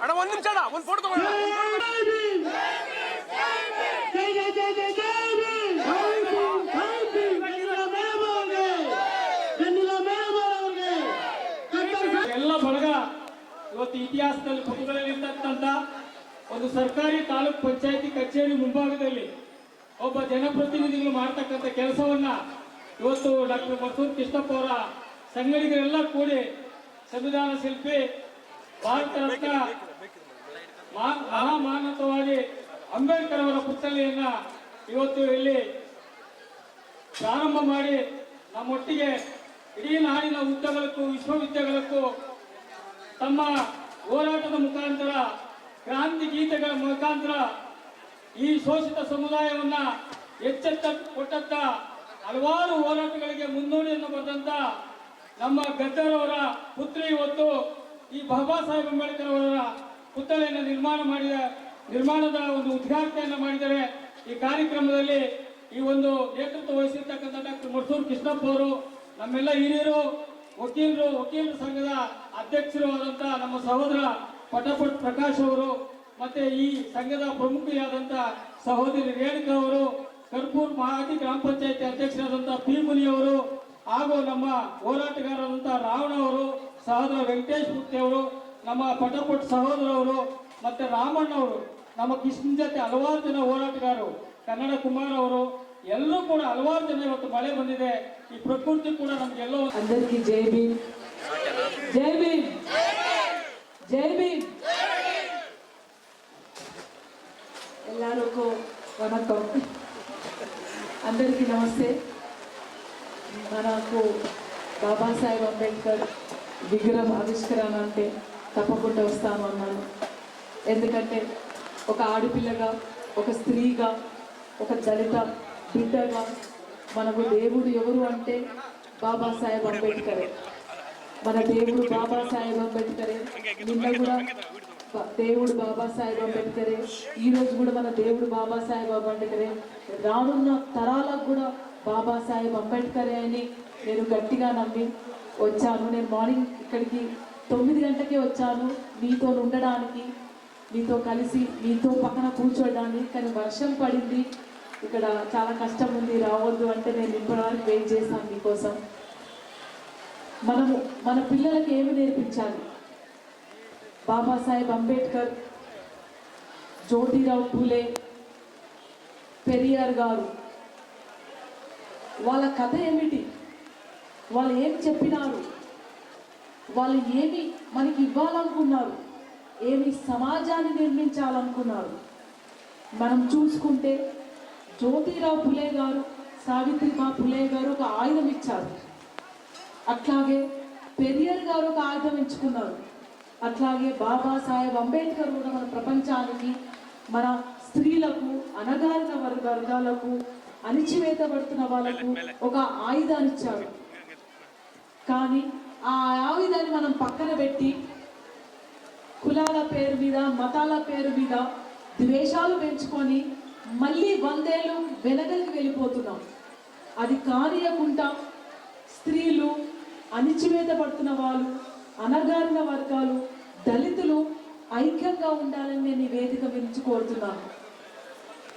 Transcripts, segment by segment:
ಅಣ್ಣ ಒಂದ್ ನಿಮಿಷ ಅಣ್ಣ ಒಂದ್ ಫೋಟೋ ತಗೊಳ್ಳ. ಇರ್ತಕ್ಕಂಥ ಒಂದು ಸರ್ಕಾರಿ ತಾಲೂಕ್ ಪಂಚಾಯತಿ ಕಚೇರಿ ಮುಂಭಾಗದಲ್ಲಿ ಒಬ್ಬ ಜನಪ್ರತಿನಿಧಿಗಳು ಮಾಡ್ತಕ್ಕಂಥ ಕೆಲಸವನ್ನ ಇವತ್ತು ಡಾಕ್ಟರ್ ಮಸೂರ್ ಕೃಷ್ಣಪ್ಪ ಅವರ ಸಂಗಡಿಗರೆಲ್ಲ ಕೂಡಿ ಸಂವಿಧಾನ ಶಿಲ್ಪಿ ಭಾರತ ರತ್ನ ಮಹಾ- ಮಹಾಮಾನವತಾವಾದಿ ಅಂಬೇಡ್ಕರ್ ಅವರ ಪುತ್ಥಳಿಯನ್ನ ಇವತ್ತು ಇಲ್ಲಿ ಪ್ರಾರಂಭ ಮಾಡಿ ನಮ್ಮೊಟ್ಟಿಗೆ ಇಡೀ ನಾಡಿನ ಉದ್ದಗಲಕ್ಕೂ ವಿಶ್ವವಿದ್ಯಾಲಯಕ್ಕೂ ತಮ್ಮ ಹೋರಾಟದ ಮುಖಾಂತರ ಕ್ರಾಂತಿ ಗೀತೆಗಳ ಮುಖಾಂತರ ಈ ಶೋಷಿತ ಸಮುದಾಯವನ್ನ ಎಚ್ಚೆತ್ತ ಕೊಟ್ಟಂತ ಹಲವಾರು ಹೋರಾಟಗಳಿಗೆ ಮುನ್ನೋಡಿಯನ್ನು ಬರೆದಂತ ನಮ್ಮ ಗದ್ದರವರ ಪುತ್ರಿ ಇವತ್ತು ಈ ಬಾಬಾ ಸಾಹೇಬ್ ಅಂಬೇಡ್ಕರ್ ಅವರ ಪುತ್ಥಳಿಯನ್ನು ನಿರ್ಮಾಣ ಮಾಡಿದ, ನಿರ್ಮಾಣದ ಒಂದು ಉದ್ಘಾಟನೆಯನ್ನು ಮಾಡಿದರೆ ಈ ಕಾರ್ಯಕ್ರಮದಲ್ಲಿ ಈ ಒಂದು ನೇತೃತ್ವ ವಹಿಸಿರ್ತಕ್ಕಂಥ ಡಾಕ್ಟರ್ ಮರ್ಸೂರ್ ಕೃಷ್ಣಪ್ಪ ಅವರು, ನಮ್ಮೆಲ್ಲ ಹಿರಿಯರು, ವಕೀಲರು, ವಕೀಲರ ಸಂಘದ ಅಧ್ಯಕ್ಷರಾದಂತಹ ನಮ್ಮ ಸಹೋದರ ಪಟಪಟ್ ಪ್ರಕಾಶ್ ಅವರು ಮತ್ತೆ ಈ ಸಂಘದ ಪ್ರಮುಖಿಯಾದಂಥ ಸಹೋದರಿ ರೇಣುಕಾ ಅವರು, ಕರ್ಪೂರ್ ಮಹಾದಿ ಗ್ರಾಮ ಪಂಚಾಯತಿ ಅಧ್ಯಕ್ಷರಾದಂತಹ ಪಿ ಮುನಿ ಅವರು ಹಾಗೂ ನಮ್ಮ ಹೋರಾಟಗಾರರಾದಂತಹ ರಾವಣ ಅವರು, ಸಹೋದರ ವೆಂಕಟೇಶ್ ಮೂರ್ತಿ ಅವರು, ನಮ್ಮ ಪಟಪಟ್ ಸಹೋದರವರು ಮತ್ತೆ ರಾಮಣ್ಣ ಅವರು, ನಮ್ಮ ಕೃಷ್ಣ ಜೊತೆ ಹಲವಾರು ಜನ ಹೋರಾಟಗಾರರು, ಕನ್ನಡ ಕುಮಾರ್ ಅವರು, ಎಲ್ಲರೂ ಕೂಡ ಹಲವಾರು ಜನ ಇವತ್ತು ಮಳೆ ಬಂದಿದೆ. ಈ ಪ್ರಕೃತಿ ಕೂಡ ನಮ್ಗೆಲ್ಲೋ ಎಲ್ಲೋ ಜೈ ಬಿ జై భీమ్. జై భీమ్. ఎల్లారుకు వణకం అందరికీ నమస్తే. మనకు బాబాసాహెబ్ అంబేద్కర్ విగ్రహం ఆవిష్కరణ అంటే తప్పకుండా వస్తాను అన్నాను. ఎందుకంటే ఒక ఆడపిల్లగా ఒక స్త్రీగా ఒక దళిత బిడ్డగా మనకు దేవుడు ఎవరు అంటే బాబాసాహెబ్ అంబేద్కరే. మన దేవుడు బాబాసాహెబ్ అంబేద్కరే నిన్న కూడా దేవుడు బాబాసాహెబ్ అంబేద్కరే ఈ రోజు కూడా మన దేవుడు బాబాసాహెబ్ అంబేద్కరే రానున్న తరాలకు కూడా బాబాసాహెబ్ అంబేద్కరే అని నేను గట్టిగా నమ్మి వచ్చాను. నేను మార్నింగ్ ఇక్కడికి తొమ్మిది గంటకే వచ్చాను. మీతో ఉండడానికి మీతో కలిసి మీతో పక్కన కూర్చోడానికి కానీ వర్షం పడింది. ఇక్కడ చాలా కష్టం ఉంది. రావద్దు అంటే నేను ఇప్పటివరకు వెయిట్ చేశాను మీకోసం. మనము మన పిల్లలకి ఏమి నేర్పించాలి? బాబాసాహెబ్ అంబేద్కర్ జ్యోతిరావు పూలే పెరియార్ గారు వాళ్ళ కథ ఏమిటి? వాళ్ళు ఏం చెప్పినారు? వాళ్ళు ఏమి మనకి ఇవ్వాలనుకున్నారు? ఏమి సమాజాన్ని నిర్మించాలనుకున్నారు? మనం చూసుకుంటే జ్యోతిరావు పులే గారు సావిత్రిబా పులే గారు ఒక ఆయుధం ఇచ్చారు. అట్లాగే పెరియర్ గారు ఒక ఆయుధం ఎంచుకున్నారు. అట్లాగే బాబాసాహెబ్ అంబేద్కర్ కూడా మన ప్రపంచానికి మన స్త్రీలకు అనగారిన వర్గ వర్గాలకు అణిచివేతబడుతున్న వాళ్ళకు ఒక ఆయుధాన్ని ఇచ్చారు. కానీ ఆ ఆయుధాన్ని మనం పక్కన పెట్టి కులాల పేరు మీద మతాల పేరు మీద ద్వేషాలు పెంచుకొని మళ్ళీ వందేళ్ళు వెనకకి వెళ్ళిపోతున్నాం. అది కానియకుండా స్త్రీలు అణిచివేతపడుతున్న వాళ్ళు అనగారిన వర్గాలు దళితులు ఐక్యంగా ఉండాలని నేను ఈ వేదిక గురించి కోరుతున్నాను.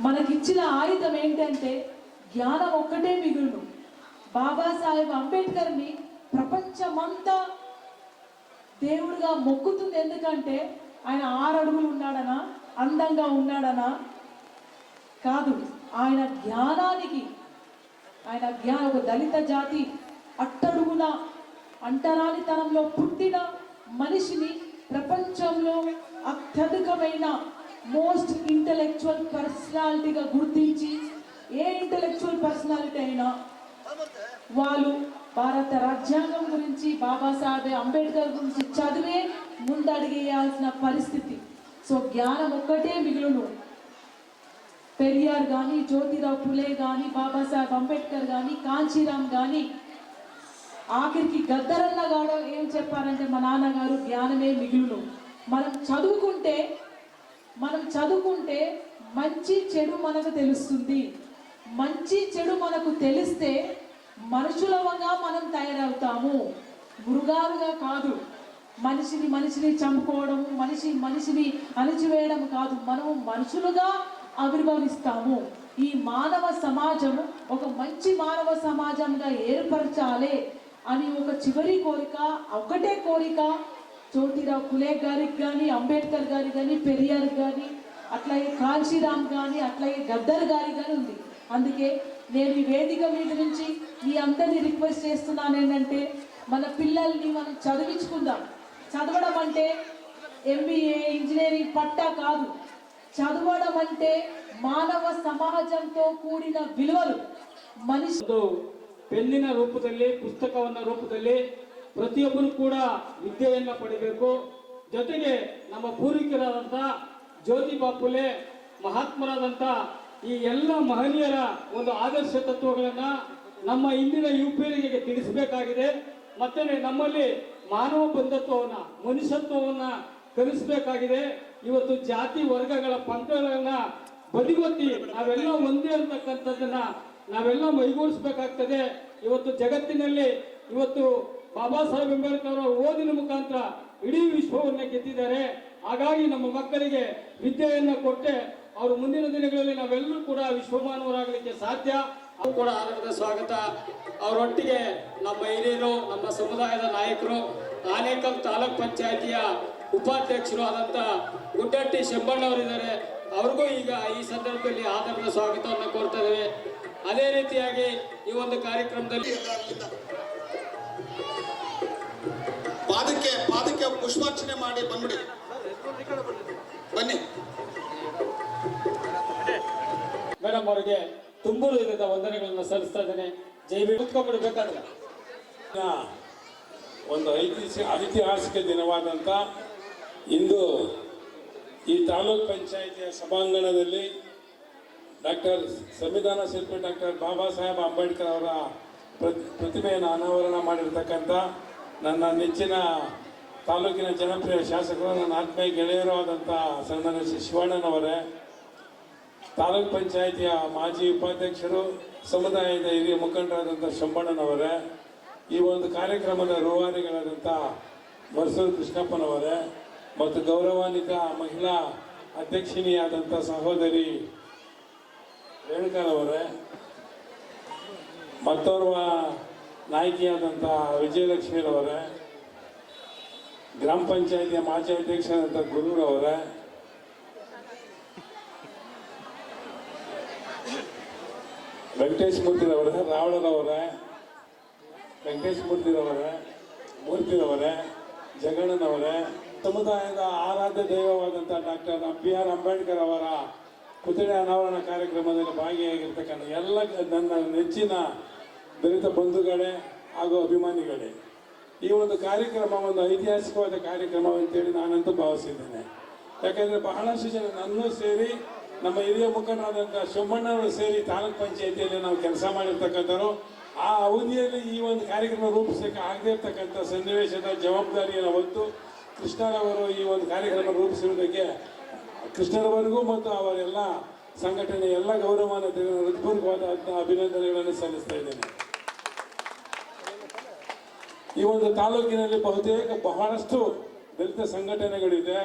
మనకిచ్చిన ఆయుధం ఏంటంటే జ్ఞానం ఒక్కటే మిగులును. బాబాసాహెబ్ అంబేద్కర్ని ప్రపంచమంతా దేవుడిగా మొక్కుతుంది ఎందుకంటే ఆయన ఆరు అడుగులు ఉన్నాడనా అందంగా ఉన్నాడనా? కాదు ఆయన జ్ఞానానికి ఆయన జ్ఞాన ఒక దళిత జాతి అట్టడుగున అంటరానితనంలో పుట్టిన మనిషిని ప్రపంచంలో అత్యధికమైన మోస్ట్ ఇంటలెక్చువల్ పర్సనాలిటీగా గుర్తించి ఏ ఇంటలెక్చువల్ పర్సనాలిటీ అయినా వాళ్ళు భారత రాజ్యాంగం గురించి బాబాసాహెబ్ అంబేద్కర్ గురించి చదివే ముందడిగేయాల్సిన పరిస్థితి. సో జ్ఞానం ఒక్కటే మిగులును. పెరియార్ కానీ జ్యోతిరావు పులే కానీ బాబాసాహెబ్ అంబేద్కర్ కానీ కాంచీరామ్ కానీ ఆఖరికి గద్దరన్న గారు ఏం చెప్పారంటే మా నాన్నగారు జ్ఞానమే మిగులును. మనం చదువుకుంటే మనం చదువుకుంటే మంచి చెడు మనకు తెలుస్తుంది. మంచి చెడు మనకు తెలిస్తే మనుషులవగా మనం తయారవుతాము. మృగాలుగా కాదు. మనిషిని మనిషిని చంపుకోవడము మనిషి మనిషిని అణిచివేయడం కాదు. మనము మనుషులుగా ఆవిర్భవిస్తాము. ఈ మానవ సమాజము ఒక మంచి మానవ సమాజంగా ఏర్పరచాలి. అని ఒక చివరి కోరిక ఒకటే కోరిక జ్యోతిరావు పులే గారికి కానీ అంబేద్కర్ గారికి కానీ పెరియార్ కానీ అట్లాగే కాంశీరామ్ కానీ అట్లాగే గద్దర్ గారి కానీ ఉంది. అందుకే నేను ఈ వేదిక మీద నుంచి మీ అందరినీ రిక్వెస్ట్ చేస్తున్నాను ఏంటంటే మన పిల్లల్ని మనం చదివించుకుందాం. చదవడం అంటే ఎంబీఏ ఇంజనీరింగ్ పట్టా కాదు. చదవడం అంటే మానవ సమాజంతో కూడిన విలువలు. మనిషితో ಪೆನ್ನಿನ ರೂಪದಲ್ಲಿ, ಪುಸ್ತಕವನ್ನ ರೂಪದಲ್ಲಿ ಪ್ರತಿಯೊಬ್ಬರು ಕೂಡ ವಿದ್ಯೆಯನ್ನ ಪಡಿಬೇಕು. ಜೊತೆಗೆ ನಮ್ಮ ಪೂರ್ವಿಕರಾದಂಥ ಜ್ಯೋತಿ ಬಾಪುಲೆ ಮಹಾತ್ಮರಾದಂಥ ಈ ಎಲ್ಲ ಮಹನೀಯರ ಒಂದು ಆದರ್ಶ ತತ್ವಗಳನ್ನ ನಮ್ಮ ಇಂದಿನ ಯುವಪೀಳಿಗೆಗೆ ತಿಳಿಸಬೇಕಾಗಿದೆ. ಮತ್ತೆ ನಮ್ಮಲ್ಲಿ ಮಾನವ ಬಂಧತ್ವವನ್ನ, ಮನುಷ್ಯತ್ವವನ್ನ ಕಲಿಸಬೇಕಾಗಿದೆ. ಇವತ್ತು ಜಾತಿ ವರ್ಗಗಳ ಪಂಥಗಳನ್ನ ಬದಿಗೊತ್ತಿ ನಾವೆಲ್ಲ ಒಂದೇ ಅಂತಕ್ಕಂಥದ್ದನ್ನ ನಾವೆಲ್ಲ ಮೈಗೂಡಿಸ್ಬೇಕಾಗ್ತದೆ. ಇವತ್ತು ಜಗತ್ತಿನಲ್ಲಿ ಇವತ್ತು ಬಾಬಾ ಸಾಹೇಬ್ ಅಂಬೇಡ್ಕರ್ ಅವರ ಓದಿನ ಮುಖಾಂತರ ಇಡೀ ವಿಶ್ವವನ್ನು ಗೆದ್ದಿದ್ದಾರೆ. ಹಾಗಾಗಿ ನಮ್ಮ ಮಕ್ಕಳಿಗೆ ವಿದ್ಯೆಯನ್ನು ಕೊಟ್ಟೆ. ಅವರು ಮುಂದಿನ ದಿನಗಳಲ್ಲಿ ನಾವೆಲ್ಲರೂ ಕೂಡ ವಿಶ್ವಮಾನವರಾಗಲಿಕ್ಕೆ ಸಾಧ್ಯ. ಅವರು ಕೂಡ ಆರಂಭದ ಸ್ವಾಗತ. ಅವರೊಟ್ಟಿಗೆ ನಮ್ಮ ಹಿರಿಯರು, ನಮ್ಮ ಸಮುದಾಯದ ನಾಯಕರು, ಆನೇಕಲ್ ತಾಲೂಕ್ ಪಂಚಾಯತಿಯ ಉಪಾಧ್ಯಕ್ಷರು ಆದಂಥ ಗುಡ್ಡಟ್ಟಿ ಶೆಂಬಣ್ಣವರಿದ್ದಾರೆ. ಅವ್ರಿಗೂ ಈಗ ಈ ಸಂದರ್ಭದಲ್ಲಿ ಆದರದ ಸ್ವಾಗತವನ್ನು ಕೋರ್ತಾ ಇದ್ದೇವೆ. ಅದೇ ರೀತಿಯಾಗಿ ಈ ಒಂದು ಕಾರ್ಯಕ್ರಮದಲ್ಲಿ ಪಾದಕ್ಕೆ ಪಾದಕ್ಕೆ ಪುಷ್ಪಾರ್ಚನೆ ಮಾಡಿ ಬಂದ್ಬಿಡಿ. ಬನ್ನಿ. ಮೇಡಮ್ ಅವರಿಗೆ ತುಂಬಲು ಹೃದಯದ ವಂದನೆಗಳನ್ನು ಸಲ್ಲಿಸ್ತಾ ಇದ್ದೇನೆ. ಜೈ ಬಿ ಕುತ್ಕೊಂಡ್ಬಿಡ್ಬೇಕಾದ್ರೆ. ದಿನ ಒಂದು ಐತಿಹಾಸಿಕ ಐತಿಹಾಸಿಕ ದಿನವಾದಂಥ ಇಂದು ಈ ತಾಲೂಕ್ ಪಂಚಾಯಿತಿಯ ಸಭಾಂಗಣದಲ್ಲಿ ಡಾಕ್ಟರ್ ಸಂವಿಧಾನ ಶಿಲ್ಪಿ ಡಾಕ್ಟರ್ ಬಾಬಾ ಸಾಹೇಬ್ ಅಂಬೇಡ್ಕರ್ ಅವರ ಪ್ರತಿ, ಪ್ರತಿಮೆಯನ್ನು ಅನಾವರಣ ಮಾಡಿರ್ತಕ್ಕಂಥ ನನ್ನ ನೆಚ್ಚಿನ ತಾಲೂಕಿನ ಜನಪ್ರಿಯ ಶಾಸಕರು, ನನ್ನ ಆತ್ಮೀಯ ಗೆಳೆಯರು ಆದಂಥ ಸಣ್ಣ ಶಿವಣ್ಣನವರೇ ತಾಲೂಕ್ ಪಂಚಾಯಿತಿಯ ಮಾಜಿ ಉಪಾಧ್ಯಕ್ಷರು, ಸಮುದಾಯದ ಹಿರಿಯ ಮುಖಂಡರಾದಂಥ ಶಂಬಣ್ಣನವರೇ ಈ ಒಂದು ಕಾರ್ಯಕ್ರಮದ ರೂವಾರಿಗಳಾದಂಥ ಮರ್ಸೂರು ಕೃಷ್ಣಪ್ಪನವರೇ, ಮತ್ತು ಗೌರವಾನ್ವಿತ ಮಹಿಳಾ ಅಧ್ಯಕ್ಷಿಣಿಯಾದಂಥ ಸಹೋದರಿ ರೇಣುಕಾರವರೇ ಮತ್ತೋರ್ವ ನಾಯಕಿಯಾದಂಥ ವಿಜಯಲಕ್ಷ್ಮೀರವರೇ ಗ್ರಾಮ ಪಂಚಾಯಿತಿಯ ಮಾಜಿ ಅಧ್ಯಕ್ಷರಾದಂಥ ಗುರುರವರೇ ವೆಂಕಟೇಶ್ ಮೂರ್ತಿರವರೇ ರಾವಣರವರೇ ವೆಂಕಟೇಶ್ ಮೂರ್ತಿರವರೇ ಮೂರ್ತಿರವರೇ ಜಗಣ್ಣನವರೇ, ಸಮುದಾಯದ ಆರಾಧ್ಯ ದೈವವಾದಂಥ ಡಾಕ್ಟರ್ ಬಿ ಆರ್ ಅಂಬೇಡ್ಕರ್ ಅವರ ಪುತ್ಥಳಿ ಅನಾವರಣ ಕಾರ್ಯಕ್ರಮದಲ್ಲಿ ಭಾಗಿಯಾಗಿರ್ತಕ್ಕಂಥ ಎಲ್ಲ ನನ್ನ ನೆಚ್ಚಿನ ದಲಿತ ಬಂಧುಗಳೇ ಹಾಗೂ ಅಭಿಮಾನಿಗಳೇ, ಈ ಒಂದು ಕಾರ್ಯಕ್ರಮ ಒಂದು ಐತಿಹಾಸಿಕವಾದ ಕಾರ್ಯಕ್ರಮ ಅಂತೇಳಿ ನಾನಂತೂ ಭಾವಿಸಿದ್ದೇನೆ. ಯಾಕಂದರೆ ಬಹಳಷ್ಟು ಜನ ನನ್ನೂ ಸೇರಿ, ನಮ್ಮ ಹಿರಿಯ ಮುಖಂಡರಾದಂಥ ಶಿವಣ್ಣವರು ಸೇರಿ ತಾಲೂಕ್ ಪಂಚಾಯಿತಿಯಲ್ಲಿ ನಾವು ಕೆಲಸ ಮಾಡಿರ್ತಕ್ಕಂಥವ್ರು. ಆ ಅವಧಿಯಲ್ಲಿ ಈ ಒಂದು ಕಾರ್ಯಕ್ರಮ ರೂಪಿಸೋಕ್ಕೆ ಆಗದೇ ಇರ್ತಕ್ಕಂಥ ಸನ್ನಿವೇಶದ ಜವಾಬ್ದಾರಿಯನ್ನು ಹೊತ್ತು ಕೃಷ್ಣರವರು ಈ ಒಂದು ಕಾರ್ಯಕ್ರಮ ರೂಪಿಸಿರುವುದಕ್ಕೆ ಕೃಷ್ಣರವರಿಗೂ ಮತ್ತು ಅವರೆಲ್ಲ ಸಂಘಟನೆ ಎಲ್ಲ ಗೌರವಾನ ಹೃತ್ಪೂರ್ವಕವಾದ ಅಭಿನಂದನೆಗಳನ್ನು ಸಲ್ಲಿಸ್ತಾ ಇದ್ದೇನೆ. ಈ ಒಂದು ತಾಲೂಕಿನಲ್ಲಿ ಬಹುತೇಕ ಬಹಳಷ್ಟು ದಲಿತ ಸಂಘಟನೆಗಳಿದೆ.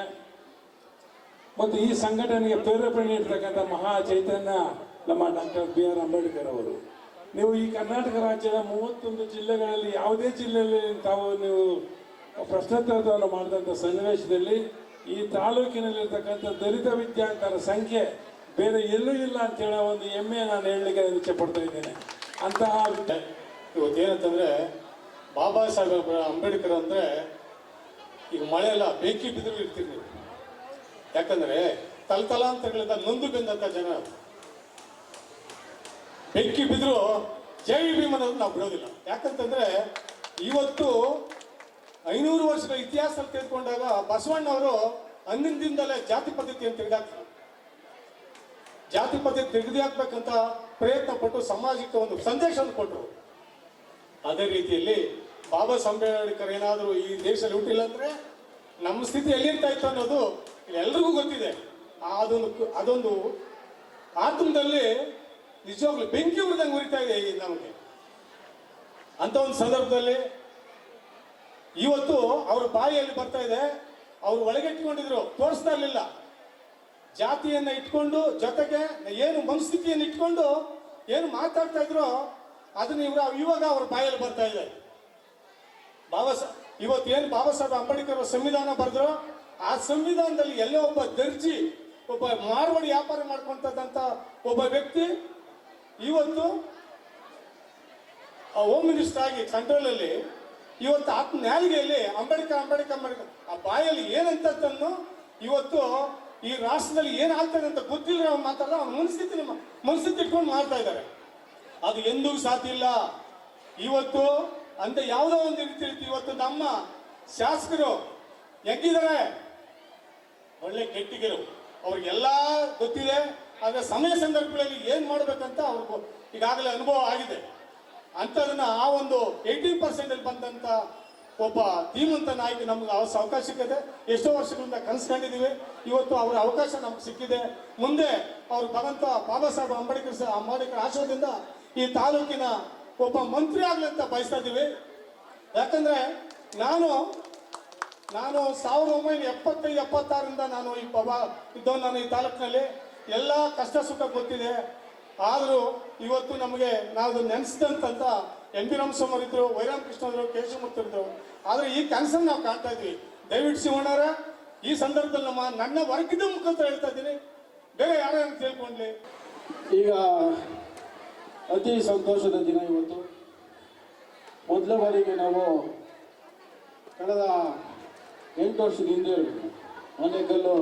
ಮತ್ತು ಈ ಸಂಘಟನೆಗೆ ಪ್ರೇರೇಪಣೆ ನೀಡತಕ್ಕಂಥ ಮಹಾ ಚೈತನ್ಯ ನಮ್ಮ ಡಾಕ್ಟರ್ ಬಿ ಆರ್ ಅಂಬೇಡ್ಕರ್ ಅವರು. ನೀವು ಈ ಕರ್ನಾಟಕ ರಾಜ್ಯದ ಮೂವತ್ತೊಂದು ಜಿಲ್ಲೆಗಳಲ್ಲಿ ಯಾವುದೇ ಜಿಲ್ಲೆಯಲ್ಲಿ ತಾವು ನೀವು ಪ್ರಶ್ನೋತ್ತರವನ್ನು ಮಾಡಿದಂಥ ಸನ್ನಿವೇಶದಲ್ಲಿ ಈ ತಾಲೂಕಿನಲ್ಲಿರ್ತಕ್ಕಂಥ ದಲಿತ ವಿದ್ಯಾರ್ಥಿಗಳ ಸಂಖ್ಯೆ ಬೇರೆ ಎಲ್ಲೂ ಇಲ್ಲ ಅಂತ ಹೇಳೋ ಒಂದು ಹೆಮ್ಮೆ ನಾನು ಹೇಳಲಿಕ್ಕೆ ಇಚ್ಛೆ ಪಡ್ತಾ ಇದ್ದೇನೆ. ಅಂತಹ ಇವತ್ತೇನಂತಂದ್ರೆ ಬಾಬಾ ಸಾಹೇಬ್ ಅಂಬೇಡ್ಕರ್ ಅಂದ್ರೆ ಈಗ ಮಳೆ ಎಲ್ಲ ಬೆಂಕಿ ಬಿದ್ದರೂ ಇರ್ತೀರಿ ನೀವು ಯಾಕಂದ್ರೆ ತಲತಲಾಂತರಗಳಿಂದ ನೊಂದು ಬೆಂದಂತ ಜನ. ಬೆಂಕಿ ಬಿದ್ರು ಜೈ ಭೀಮನ ನಾವು ಬಿಡೋದಿಲ್ಲ. ಯಾಕಂತಂದ್ರೆ ಇವತ್ತು ಐನೂರು ವರ್ಷದ ಇತಿಹಾಸ ತೆಗೆದುಕೊಂಡಾಗ ಬಸವಣ್ಣವರು ಅಂದಿನಿಂದಲೇ ಜಾತಿ ಪದ್ಧತಿಯನ್ನು ತೆಗೆದಾಕ್ತಾರೆ ಜಾತಿ ಪದ್ಧತಿ ತೆಗೆದು ಹಾಕ್ಬೇಕಂತ ಪ್ರಯತ್ನ ಪಟ್ಟು ಸಮಾಜಕ್ಕೆ ಒಂದು ಸಂದೇಶವನ್ನು ಕೊಟ್ಟರು. ಅದೇ ರೀತಿಯಲ್ಲಿ ಬಾಬಾ ಸಾಹೇಬ್ ಏನಾದರೂ ಈ ದೇಶದಲ್ಲಿ ಹುಟ್ಟಿಲ್ಲ ಅಂದ್ರೆ ನಮ್ಮ ಸ್ಥಿತಿ ಎಲ್ಲಿರ್ತಾ ಇತ್ತು ಅನ್ನೋದು ಎಲ್ರಿಗೂ ಗೊತ್ತಿದೆ. ಅದೊಂದು ಅದೊಂದು ಆತಂಕದಲ್ಲಿ ನಿಜವಾಗ್ಲೂ ಬೆಂಕಿ ಉರಿದಂಗೆ ಉರಿತಾ ಇದೆ ನಮಗೆ. ಅಂತ ಒಂದು ಸಂದರ್ಭದಲ್ಲಿ ಇವತ್ತು ಅವ್ರ ಬಾಯಿಯಲ್ಲಿ ಬರ್ತಾ ಇದೆ. ಅವ್ರು ಒಳಗೆಟ್ಕೊಂಡಿದ್ರು ತೋರಿಸ್ತಾ ಇರಲಿಲ್ಲ. ಜಾತಿಯನ್ನ ಇಟ್ಕೊಂಡು, ಜೊತೆಗೆ ಏನು ಮನಸ್ಥಿತಿಯನ್ನು ಇಟ್ಕೊಂಡು ಏನು ಮಾತಾಡ್ತಾ ಇದ್ರು ಅದನ್ನ ಇವ್ರ ಇವಾಗ ಅವ್ರ ಬಾಯಲ್ಲಿ ಬರ್ತಾ ಇದೆ. ಬಾಬಾ ಇವತ್ತು ಏನು ಬಾಬಾ ಸಾಹೇಬ್ ಅಂಬೇಡ್ಕರ್ ಸಂವಿಧಾನ ಬರೆದ್ರು, ಆ ಸಂವಿಧಾನದಲ್ಲಿ ಎಲ್ಲೋ ಒಬ್ಬ ದರ್ಜಿ, ಒಬ್ಬ ಮಾರ್ವಾಡಿ ವ್ಯಾಪಾರ ಮಾಡ್ಕೊಂತದಂತ ಒಬ್ಬ ವ್ಯಕ್ತಿ ಇವತ್ತು ಹೋಮ್ ಮಿನಿಸ್ಟರ್ ಆಗಿ ಕಂಟ್ರೋಲ್ ಅಲ್ಲಿ ಇವತ್ತು ಆತ್ಮ ನ್ಯಾಲಿಗೆಯಲ್ಲಿ ಅಂಬೇಡ್ಕರ್ ಅಂಬೇಡ್ಕರ್ ಅಂಬೇಡ್ಕರ್. ಆ ಬಾಯಲ್ಲಿ ಏನಂತದ್ದನ್ನು ಇವತ್ತು ಈ ರಾಷ್ಟ್ರದಲ್ಲಿ ಏನಾಗ್ತದೆ ಅಂತ ಗೊತ್ತಿಲ್ಲ ಅವ್ನು ಮಾತಾಡ ಅವ್ನ ಮನಸ್ಥಿತಿ ಮನಸ್ಥಿತಿ ಇಟ್ಕೊಂಡು ಮಾಡ್ತಾ ಇದ್ದಾರೆ ಅದು ಎಂದೂ ಸಾಧ್ಯ ಇಲ್ಲ. ಇವತ್ತು ಅಂತ ಯಾವುದೋ ಒಂದು ರೀತಿ ಇವತ್ತು ನಮ್ಮ ಶಾಸಕರು ಹೆಂಗಿದ್ದಾರೆ ಒಳ್ಳೆ ಕೆಟ್ಟಿಗರು. ಅವ್ರಿಗೆಲ್ಲ ಗೊತ್ತಿದೆ. ಆದರೆ ಸಮಯ ಸಂದರ್ಭಗಳಲ್ಲಿ ಏನು ಮಾಡಬೇಕಂತ ಅವ್ರಿಗೂ ಈಗಾಗಲೇ ಅನುಭವ ಆಗಿದೆ. ಅಂಥದನ್ನ ಆ ಒಂದು ಏಯ್ಟೀನ್ ಪರ್ಸೆಂಟ್ ಅಲ್ಲಿ ಬಂದಂತ ಒಬ್ಬ ಧೀಮಂತ ನಾಯಕ ನಮ್ಗೆ ಅವ್ರ ಅವಕಾಶ ಸಿಕ್ಕಿದೆ. ಎಷ್ಟೋ ವರ್ಷಗಳಿಂದ ಕನ್ಸ್ಕೊಂಡಿದೀವಿ ಇವತ್ತು ಅವರ ಅವಕಾಶ ನಮ್ಗೆ ಸಿಕ್ಕಿದೆ. ಮುಂದೆ ಅವ್ರು ಭಗವಂತ ಬಾಬಾ ಸಾಹೇಬ್ ಅಂಬೇಡ್ಕರ್ ಅಂಬೇಡ್ಕರ್ ಆಶಯದಿಂದ ಈ ತಾಲೂಕಿನ ಒಬ್ಬ ಮಂತ್ರಿ ಆಗ್ಲಿ ಅಂತ ಬಯಸ್ತಾ ಇದ್ದೀವಿ. ಯಾಕಂದ್ರೆ ನಾನು ನಾನು ಸಾವಿರದ ಒಂಬೈನೂರ ಎಪ್ಪತ್ತೈದು, ಎಪ್ಪತ್ತಾರರಿಂದ ನಾನು ಈ ಬಾಬಾ ಇದ್ದವ್ ನಾನು ಈ ತಾಲೂಕಿನಲ್ಲಿ. ಎಲ್ಲ ಕಷ್ಟ ಸುಖ ಗೊತ್ತಿದೆ. ಆದರೂ ಇವತ್ತು ನಮಗೆ ನಾವು ನೆನೆಸಿದಂತ ಎಂ ಪಿ ರಾಮಸ್ವಾಮಿ ಇದ್ರು ವೈರಾಮ್ ಕೃಷ್ಣದ್ರು ಕೇಶವಮೂರ್ತಿ ಇದ್ರು ಆದರೆ ಈ ಕನಸನ್ನು ನಾವು ಕಾಣ್ತಾ ಇದ್ವಿ. ದಯವಿಟ್ಟು ಶಿವಣ್ಣವ್ರೆ ಈ ಸಂದರ್ಭದಲ್ಲಿ ನಮ್ಮ ನನ್ನ ವರ್ಗದ ಮುಖಾಂತರ ಹೇಳ್ತಾ ಇದ್ದೀನಿ. ಬೇರೆ ಯಾರು ತಿಳ್ಕೊಂಡ್ಲಿ. ಈಗ ಅತಿ ಸಂತೋಷದ ದಿನ ಇವತ್ತು. ಮೊದಲ ಬಾರಿಗೆ ನಾವು ಕಳೆದ ಎಂಟು ವರ್ಷದ ಹಿಂದೆ ಮನೆಗಲ್ಲು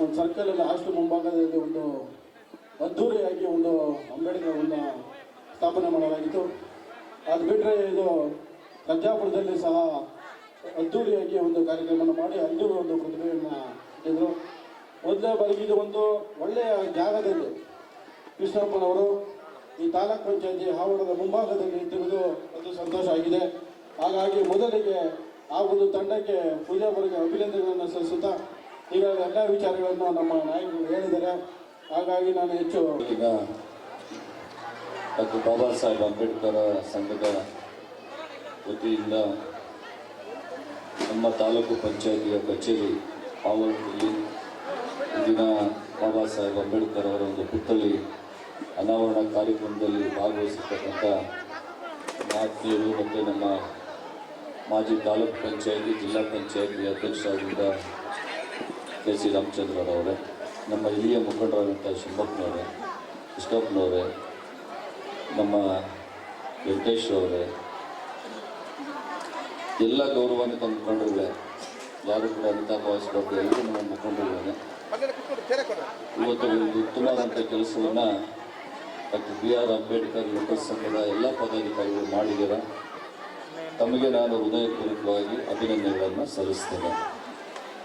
ಒಂದು ಸರ್ಕಲಲ್ಲಿ ಹಾಸ್ಟೆಲ್ ಮುಂಭಾಗದಲ್ಲಿ ಒಂದು ಅದ್ಧೂರಿಯಾಗಿ ಒಂದು ಅಂಬೇಡ್ಕರ್ವನ್ನು ಸ್ಥಾಪನೆ ಮಾಡಲಾಗಿತ್ತು. ಅದು ಬಿಟ್ಟರೆ ಇದು ಕಜ್ಜಾಪುರದಲ್ಲಿ ಸಹ ಅದ್ಧೂರಿಯಾಗಿ ಒಂದು ಕಾರ್ಯಕ್ರಮವನ್ನು ಮಾಡಿ ಅಲ್ಲಿ ಒಂದು ಪ್ರತಿಭೆಯನ್ನು ಇಟ್ಟಿದ್ರು ಮೊದಲೇ ಬಾರಿಗೆ ಇದು ಒಂದು ಒಳ್ಳೆಯ ಜಾಗದಲ್ಲಿ ಕೃಷ್ಣಪ್ಪನವರು ಈ ತಾಲೂಕ್ ಪಂಚಾಯತಿ ಹಾವಡದ ಮುಂಭಾಗದಲ್ಲಿ ಇಟ್ಟಿರುವುದು ಒಂದು ಸಂತೋಷ ಆಗಿದೆ. ಹಾಗಾಗಿ ಮೊದಲಿಗೆ ಆ ಒಂದು ತಂಡಕ್ಕೆ ಪೂಜಾ ವರ್ಗ ಅಭಿನಂದನೆಗಳನ್ನು ಸಲ್ಲಿಸುತ್ತಾ ಈಗ ಎಲ್ಲ ವಿಚಾರಗಳನ್ನು ನಮ್ಮ ನಾಯಕರು ಹೇಳಿದ್ದಾರೆ. ಹಾಗಾಗಿ ನಾನು ಹೆಚ್ಚು ಈಗ ಡಾಕ್ಟರ್ ಬಾಬಾ ಸಾಹೇಬ್ ಅಂಬೇಡ್ಕರ್ ಸಂಘದ ವತಿಯಿಂದ ನಮ್ಮ ತಾಲೂಕು ಪಂಚಾಯಿತಿಯ ಕಚೇರಿ ಆವರಣದಲ್ಲಿ ಇಂದಿನ ಬಾಬಾ ಸಾಹೇಬ್ ಅಂಬೇಡ್ಕರ್ ಅವರ ಒಂದು ಪುತ್ಥಳಿ ಅನಾವರಣ ಕಾರ್ಯಕ್ರಮದಲ್ಲಿ ಭಾಗವಹಿಸತಕ್ಕಂಥ ಮಾತೀಯರು ಮತ್ತು ನಮ್ಮ ಮಾಜಿ ತಾಲೂಕು ಪಂಚಾಯಿತಿ, ಜಿಲ್ಲಾ ಪಂಚಾಯಿತಿ ಅಧ್ಯಕ್ಷರಾಗಿದ್ದ ಕೆ ಸಿ ರಾಮಚಂದ್ರರವರೇ. ನಮ್ಮ ಹಿರಿಯ ಮುಖಂಡರಾದಂಥ ಶಿವಪ್ಪನವರೇ, ಕೃಷ್ಣಪ್ಪನವರೇ, ನಮ್ಮ ವೆಂಕಟೇಶ್ವರವರೇ, ಎಲ್ಲ ಗೌರವಾನ್ವಿತ ಮುಖಂಡರುಗಳೇ, ಯಾರು ಕೂಡ ಅನಿತ ಭಾವಿಸಬಾರ್ದು, ಎಲ್ಲರೂ ನಮ್ಮ ಮುಖಂಡರುಗಳೇ. ಇವತ್ತು ಒಂದು ಉತ್ತಮವಾದಂಥ ಕೆಲಸವನ್ನು ಡಾಕ್ಟರ್ ಬಿ ಆರ್ ಅಂಬೇಡ್ಕರ್ ಯುವ ಸಂಘದ ಎಲ್ಲ ಪದಾಧಿಕಾರಿಗಳು ಮಾಡಿದ್ದೀರ. ತಮಗೆ ನಾನು ಹೃದಯಪೂರ್ವಕವಾಗಿ ಅಭಿನಂದನೆಗಳನ್ನು ಸಲ್ಲಿಸ್ತೇನೆ.